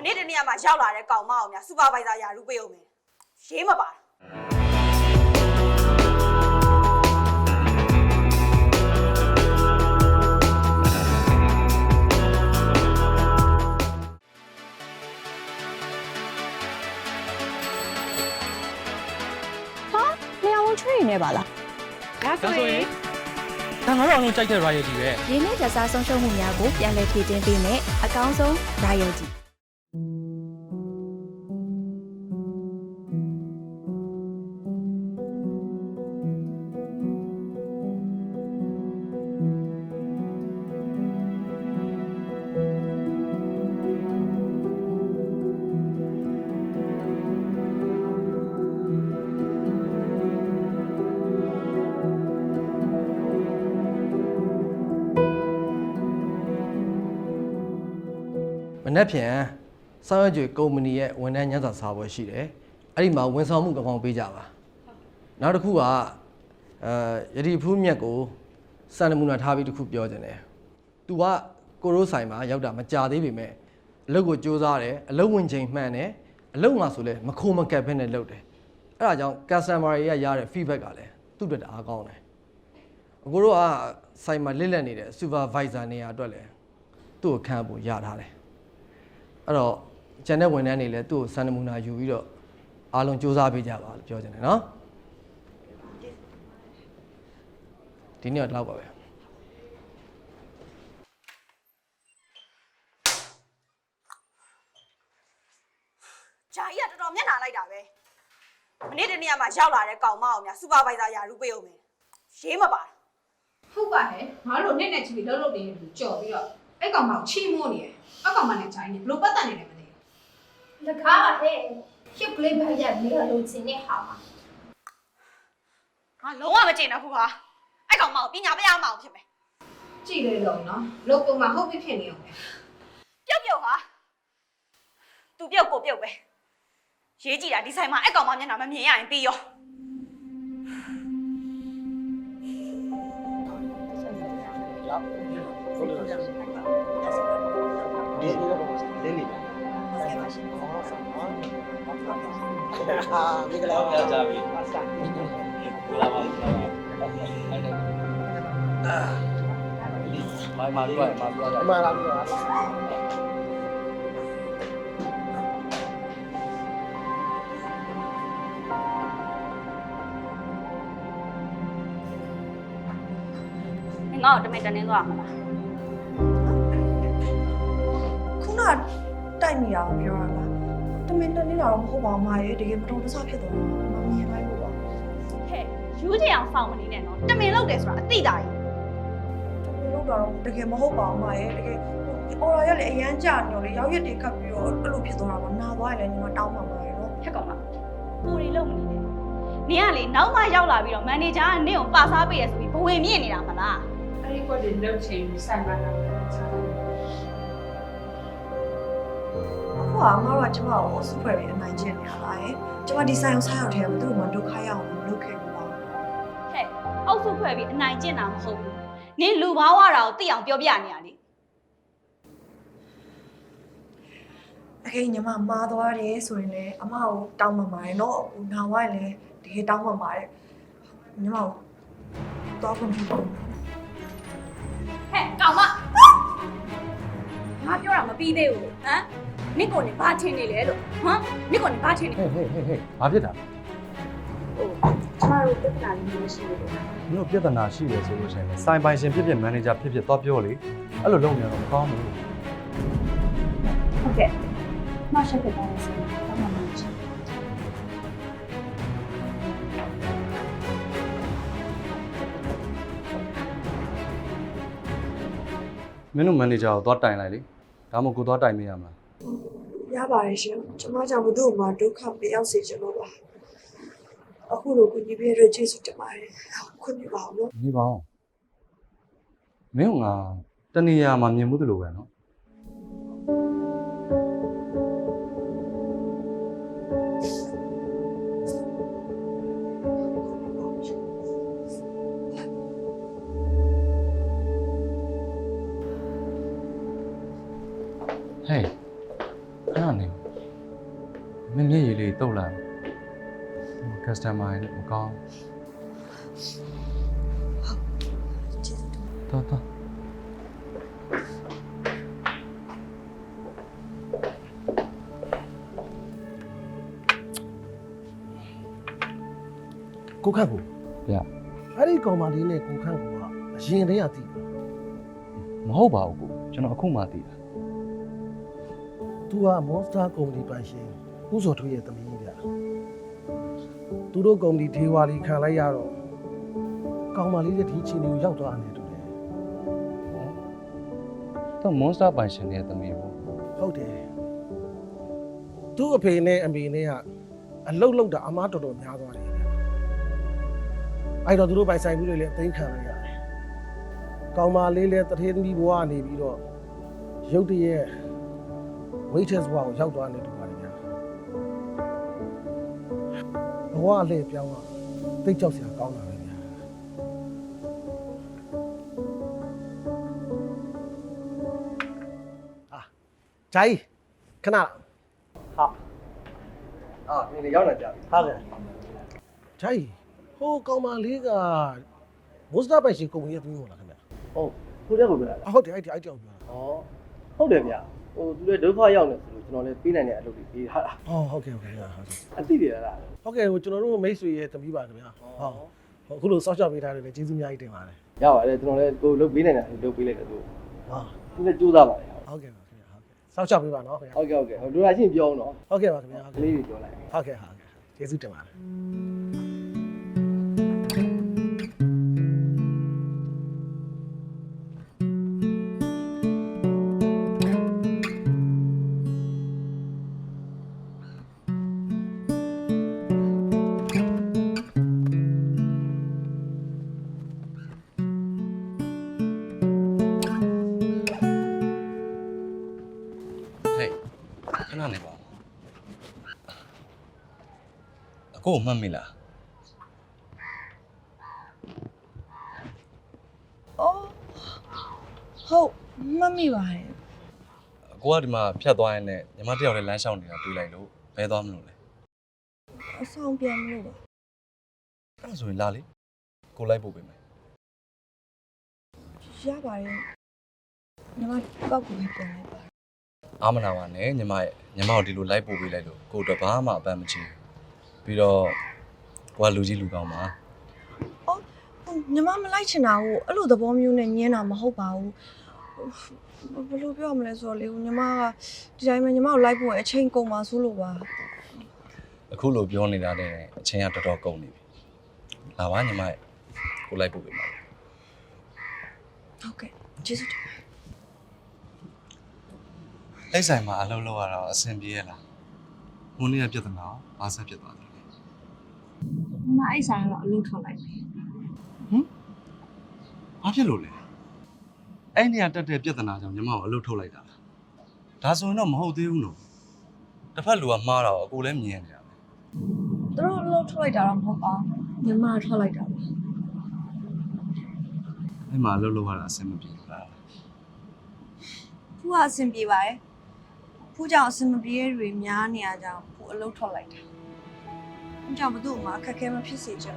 မနေ့တနေ့ကမှရောက်လာတဲ့ကောင်မအောင်များစူပါဗိုက်ဇာယာရုပေးအောင်မယ်ရေးမပါလျှောင်းချွေနေပါလားဒါဆိုရင်ဒါငါတို့အောင်လုံးကြိုက်တဲ့ royalty ပဲ ရင်းနှီးကြစားဆုံးရှုံးမှုများကိုပြန်လည်ဖြည့်တင်းပေးမယ်အကောင်းဆုံး royalty မ နေ့ဖြန်စောင်းရွက်ကျွေကုမ္ပဏီရဲ့ဝန်ထမ်းညစာစားပွဲရှိတယ်အဲ့ဒီမှာဝန်ဆောင်မှုကောင်းကောင်းပေးကြပါနောက်တစ်ခုကအဲယတိဖူးမြက်ကိုစံနမူနာထားပြီးတစ်ခုပြောခြင်းတယ်သူကကိုရိုးဆိုင်မှာရောက်တာမကြသေးပေမဲ့အလုပ်ကိုစူးစမ်းတယ်အလုပ်ဝင်ချိန်မှန်တယ်အလုပ်မှာဆိုလဲမခိုးမကက်ဖက်နဲ့လုပ်တယ်အဲ့ဒါကြောင့် customer တွေကရတဲ့ feedback ကလည်းသူ့အတွက်တအားကောင်းတယ်အကိုတို့ကဆိုင်မှာလစ်လက်နေတဲ့ supervisor နေရာအတွက်လည်းသူ့ကိုခန့်ဖို့ရထားတယ် အဲ့တော့ကျန်တဲ့ဝန်ထမ်းတွေလည်းသူ့ကိုစံနမူနာယူပြီးတော့အားလုံးစူးစမ်းပေးကြပါလို့ပြောချင်တယ်နော်ဒီနေ့တော့ဒီလောက်ပါပဲဂျာကြီးကတော်တော်မျက်နှာလိုက်တာပဲမနေ့တနေ့ကမှရောက်လာတဲ့ကောင်မအောင်များစူပါဗိုက်ဇာယာရုပေးအောင်မယ်ရေးမပါဟုတ်ပါဟဲ့ငါတို့နဲ့နဲ့ချီပြီးလှုပ်လှုပ်နေတဲ့လူကြော်ပြီးတော့အဲ့ကောင်မကိုချီမိုးနေတယ် အဲ့ကောင်မနဲ့ဂျိုင်းနေဘလို့ပတ်သက်နေတယ်မသိလကားဟဲ့ရုပ်ကလေးဖိုက်ရနေရလို့ချင်းနေဟာမှာငါလုံးဝမကျင်တော့ဘူးဟာအဲ့ကောင်မအောင်ပညာပေးရမအောင်ဖြစ်မယ်ဘူးကြည့်လေတော့နော်လုံပုံမှာဟုတ်ပြီဖြစ်နေအောင်ပဲပြုတ်ပြုတ်ဟာသူပြုတ်ကိုပြုတ်ပဲရေးကြည့်တာဒီဆိုင်မှာအဲ့ကောင်မမျက်နှာမမြင်ရရင်ပြီးရော ငါ့ကိုတမင်တနင်းသွားမှာလားခုနတိုက်မိတာကိုပြောရလား တမင်တနေတာတော့မဟုတ်ပါဘူးမရေတကယ်မတော်တဆဖြစ်သွားတာမမြင်လိုက်ဘူးပါဟဲ့ယူချင်အောင်ဖောင်မနေနဲ့နော်တမင်လုပ်တယ်ဆိုတာအသိတာကြီးတမင်လို့တော့တကယ်မဟုတ်ပါဘူးမရေတကယ်အော်ရရလေအရန်ကြာနေတော့လေရောက်ရက်တွေခတ်ပြီးတော့အဲ့လိုဖြစ်သွားတာပါနာသွားရင်လည်းညီမတောင်းပါမှာရေနော်ဟဲ့ကောင်မပူရီလုပ်မနေနဲ့နင်ကလေနောက်မှရောက်လာပြီးတော့မန်နေဂျာကနင့်ကိုပါစားပေးရဆိုပြီးဘဝင်မြင့်နေတာမလားအဲ့ဒီကွက်တွေလှုပ်ချိန်ဆိုင်မှာတော့အ ကငါတို့ကကျမကိုစူပယ်ပြီးအနိုင်ကျင့်နေရလားရေကျမဒီဆိုင်အောင်ဆိုင်အောင်ထဲမှာသူ့ကိုမဒုက္ခရအောင်မလုပ်ခဲ့ဘူးပါဟဲ့အောက်စုဖွဲ့ပြီးအနိုင်ကျင့်တာမဟုတ်ဘူးနင်လူဘာဝတာကိုသိအောင်ပြောပြနေရလေတကယ်ညီမမာသွားတယ်ဆိုရင်လည်းအမကိုတောင်းပါမှာရေနော်အခုနာဝိုင်းလည်းတကယ်တောင်းပါမှာတဲ့ညီမကိုတော့ခွင့်ပြုပါဦးဟဲ့ကောင်မငါပြောတာမပြီးသေးဘူးဟမ် နင့်ကိုနေဘာထင်နေလဲလို့ဟမ်နင့်ကိုနေဘာထင်နေဟေးဟေးဟေးဟေးဘာဖြစ်တာကျမတို့ပြဿနာလေးမျိုးရှိနေတယ်မင်းတို့ပြဿနာရှိတယ်ဆိုလို့ရှိရင်လည်းစိုင်ပိုင်ရှင်ဖြစ်ဖြစ်မန်နေဂျာဖြစ်ဖြစ်သွားပြောလေအဲ့လိုလုပ်နေတော့မကောင်းဘူးဟုတ်ကဲ့မရှိတဲ့တိုင်းစီတော့မှမချင်မင်းတို့မန်နေဂျာကိုသွားတိုင်လိုက်လေဒါမှမဟုတ်ကိုသွားတိုင်မေးရမလား ရပါတယ်ရှင်ကျမကြောင့်ဘုသူ့ကိုမှဒုက္ခမရောက်စေချင်လို့ပါအခုလိုကိုကြီးပြည့်ရကျေးဇူးတင်ပါတယ်ခွင့်ပြုပါဦးနော်နေပါဦးမင်းကငါတနေရာမှာမြင်မှုတလို့ပဲနော်ဟေး ခဏနေမင်းမျက်ရည်လေးတုတ်လာကစတမာရဲ့မကောင်းတော်တော်ကိုခန့်ကိုဗျအဲ့ဒီကောင်မလေးနဲ့ကိုခန့်ကိုကအရင်တည်းကတည်တာမဟုတ်ပါဘူးကိုကျွန်တော်အခုမှသိတာ သူက Monster Company ပိုင်ရှင်ဦးစောထွေးရဲ့သမီးကြီးဗျသူတို့ကုမ္ပဏီဒေဝါလီခံလိုက်ရတော့ကောင်မလေးရဲ့ဒီချီနေကိုရောက်သွားတယ်တူတယ်တော့ monster ပိုင်ရှင်ရဲ့သမီးဘူးဟုတ်တယ်သူ့အဖေနဲ့အမေနဲ့ကအလုတ်လုတ်တာအမားတော်တော်များသွားတယ်ဗျအဲ့တော့သူတို့ပိုင်ဆိုင်မှုတွေလည်းအသိမ်းခံလိုက်ရတယ်ကောင်မလေးလည်းတထေးသမီးဘဝကနေပြီးတော့ရုတ်တရက် waitress ဘဝကိုရောက်သွားနေတူပါတယ်ဗျာဘဝအလှည့်ပြောင်းတော့သိကြောက်စရာကောင်းတာပဲဗျာအာဂျိုင်းခဏအာမင်းလည်းရောက်လာကြပြီဟုတ်ကဲ့ဂျိုင်းဟိုကောင်မလေးကမုစတာပိုင်ရှင်ကုမ္ပဏီရဲ့သမီးဟုတ်လားခင်ဗျာဟုတ်ခုတည်းကိုပြောတာလားအဟုတ်တယ်အဲ့ဒီအဲ့ဒီအောင်ပြောတာဩဟုတ်တယ်ဗျ ဟိုသူလည်းဒုက္ခရောက်နေဆိုလို့ကျွန်တော်လည်းပေးနိုင်တဲ့အလုပ်တွေပေးထားတာဟောဟုတ်ကဲ့ဟုတ်ကဲ့ဟုတ်ကဲ့အသိတယ်လားဟုတ်ကဲ့ဟိုကျွန်တော်တို့မိတ်ဆွေရဲ့သမီးပါခင်ဗျာဟုတ်ဟိုအခုလိုစောင့်ရှောက်ပေးထားတယ်လေကျေးဇူးအများကြီးတင်ပါတယ်ရပါတယ်ကျွန်တော်လည်းကိုလုပ်ပေးနိုင်တာလုပ်ပေးလိုက်တယ်သူဟာသူလည်းကြိုးစားပါတယ်ဟုတ်ကဲ့ပါခင်ဗျာဟုတ်ကဲ့စောင့်ရှောက်ပေးပါနော်ခင်ဗျာဟုတ်ကဲ့ဟုတ်ကဲ့ဟိုတို့ရချင်းပြောအောင်နော်ဟုတ်ကဲ့ပါခင်ဗျာဟုတ်ကကဲ့လေးတွေပြောလိုက်ဟုတ်ကဲ့ဟုတ်ကဲ့ကျေးဇူးတင်ပါတယ် အကိုမှတ်မိလားအော်ဟုတ်မတ်မိပါတယ်အကိုကဒီမှာဖြတ်သွားရင်လည်းညီမတစ်ယောက်လည်းလမ်းလျှောက်နေတာတွေ့လိုက်လို့ဘဲသွားမလို့လဲအဆောင်ပြန်မလို့ပါအဲ့ဒါဆိုရင်လာလေကိုလိုက်ပို့ပေးမယ်ရပါတယ်ညီမကောက်ကိုပဲပြန်လိုက်ပါအာမနာပါနဲ့ညီမရဲ့ညီမကိုဒီလိုလိုက်ပို့ပေးလိုက်လို့ကိုတော့ဘာမှအပန်းမချီဘူး ပြီးတော့ကိုကလူကြီးလူကောင်းပါဟုတ်ညီမမလိုက်ချင်တာကိုအဲ့လိုသဘောမျိုးနဲ့ညင်းတာမဟုတ်ပါဘူးဟိုဘယ်လိုပြောမလဲဆိုတော့လေဟိုညီမကဒီတိုင်းပဲညီမကိုလိုက်ဖို့အချိန်ကုန်ပါဆိုလို့ပါအခုလိုပြောနေတာနဲ့အချိန်ကတော်တော်ကုန်နေပြီလာပါညီမရဲ့ကိုလိုက်ပို့ပေးမယ်ဟုတ်ကဲ့ကျေးဇူးတင်ပါတယ်လိမ့်ဆိုင်မှာအလုပ်လုပ်ရတော့အဆင်ပြေရလားဟိုနေ့ကပြဿနာဘာဆက်ဖြစ်သွားတယ်လဲညီ မအဲ့ဆိုင်ကတော့အလုပ်ထွက်လိုက်ပြီဘာဖြစ်လို့လဲအဲ့နေရာတက်တဲ့ပြဿနာကြောင့်ညီမကိုအလုပ်ထုတ်လိုက်တာလားဒါဆိုရင်တော့မဟုတ်သေးဘူးနော်တစ်ဖက်လူကမှားတာကိုအကိုလည်းမြင်နေတာပဲသူတို့အလုပ်ထွက်လိုက်တာတော့မဟုတ်ပါဘူးညီမကထွက်လိုက်တာပါအဲ့မှာအလုပ်လုပ်ရတာအဆင်မပြေဘူးလားဖူးကအဆင်ပြေပါတယ်ဖူးကြောင့်အဆင်မပြေတဲ့တွေများနေရကြအောင်ဖူးအလုပ်ထွက်လိုက်တာ ဖူးကြောင့်ဘသူ့မှာအခက်အခဲမဖြစ်စေချင်